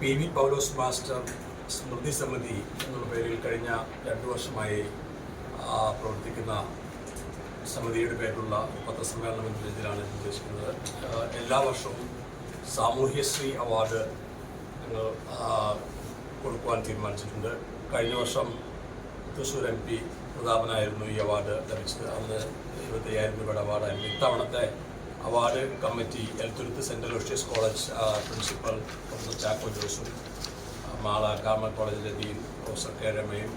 P V Paulose master സ്മൃതി സമിതി എന്നുള്ള പേരിൽ കഴിഞ്ഞ രണ്ടു വർഷമായി പ്രവർത്തിക്കുന്ന സമിതിയുടെ പേരിലുള്ള പത്രസമ്മേളനം എന്ന രീതിയിലാണ് ഉദ്ദേശിക്കുന്നത്. എല്ലാ വർഷവും സാമൂഹ്യശ്രീ അവാർഡ് ഞങ്ങൾ കൊടുക്കുവാൻ തീരുമാനിച്ചിട്ടുണ്ട്. കഴിഞ്ഞ വർഷം തൃശ്ശൂർ എം പി പ്രതാപനായിരുന്നു ഈ അവാർഡ് ലഭിച്ചത്. അന്ന് ഇരുപത്തയ്യായിരം രൂപയുടെ അവാർഡായിരുന്നു. ഇത്തവണത്തെ അവാർഡ് കമ്മിറ്റി എൽത്തുരുത്ത് സെൻട്രൽ ഓഷ്യസ് കോളേജ് പ്രിൻസിപ്പൽ പ്രൊഫസർ ചാക്കോ ജോസും മാള കാമൽ കോളേജിലെ ഡീൻ പ്രൊഫസർ കെ രമയും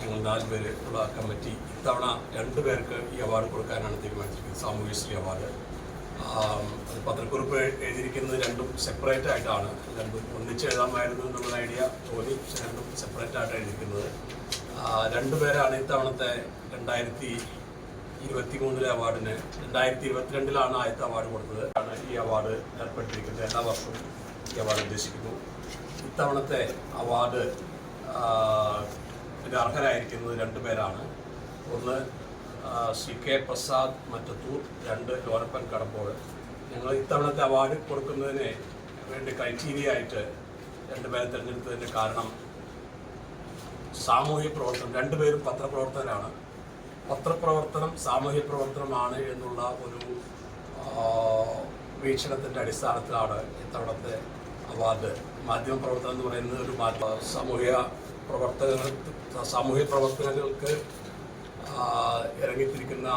ഞങ്ങൾ നാല് പേര് ഉള്ള കമ്മിറ്റി ഇത്തവണ രണ്ടു പേർക്ക് ഈ അവാർഡ് കൊടുക്കാനാണ് തീരുമാനിച്ചിരിക്കുന്നത് സാമൂഹ്യശ്രീ അവാർഡ്. പത്രക്കുറിപ്പ് എഴുതിയിരിക്കുന്നത് രണ്ടും സെപ്പറേറ്റ് ആയിട്ടാണ് രണ്ടും ഒന്നിച്ച് എഴുതാമായിരുന്നു എന്നുള്ള ഐഡിയ തോന്നി പക്ഷെ രണ്ടും സെപ്പറേറ്റ് ആയിട്ട് എഴുതിയിരിക്കുന്നത്. രണ്ടുപേരാണ് രണ്ട് പേരാണ് ഇത്തവണത്തെ രണ്ടായിരത്തി ഇരുപത്തി മൂന്നിലെ അവാർഡിന് രണ്ടായിരത്തി ഇരുപത്തിരണ്ടിലാണ് ആദ്യത്തെ അവാർഡ് കൊടുത്തത്. ആണ് ഈ അവാർഡ് ഏർപ്പെട്ടിരിക്കുന്നത് എല്ലാ വർഷവും ഈ അവാർഡ് ഉദ്ദേശിക്കുന്നു. ഇത്തവണത്തെ അവാർഡ് അർഹരായിരിക്കുന്നത് രണ്ടു പേരാണ്. ഒന്ന് സി കെ പ്രസാദ് മറ്റത്തൂർ രണ്ട് ലോരപ്പൻ കടമ്പോൾ. ഞങ്ങൾ ഇത്തവണത്തെ അവാർഡ് കൊടുക്കുന്നതിന് വേണ്ടി ക്രൈറ്റീരിയ ആയിട്ട് രണ്ടുപേരെ തിരഞ്ഞെടുത്തതിന്റെ കാരണം സാമൂഹ്യ പ്രവർത്തനം രണ്ടുപേരും പത്രപ്രവർത്തകരാണ്. പത്രപ്രവർത്തനം സാമൂഹ്യ പ്രവർത്തനമാണ് എന്നുള്ള ഒരു വീക്ഷണത്തിന്റെ അടിസ്ഥാനത്തിലാണ് ഇത്തവണത്തെ അവാർഡ്. മാധ്യമ പ്രവർത്തനം എന്ന് പറയുന്നത് ഒരു സാമൂഹ്യ പ്രവർത്തകർക്ക് സാമൂഹ്യ പ്രവർത്തനങ്ങൾക്ക് ഇറങ്ങിത്തിരിക്കുന്ന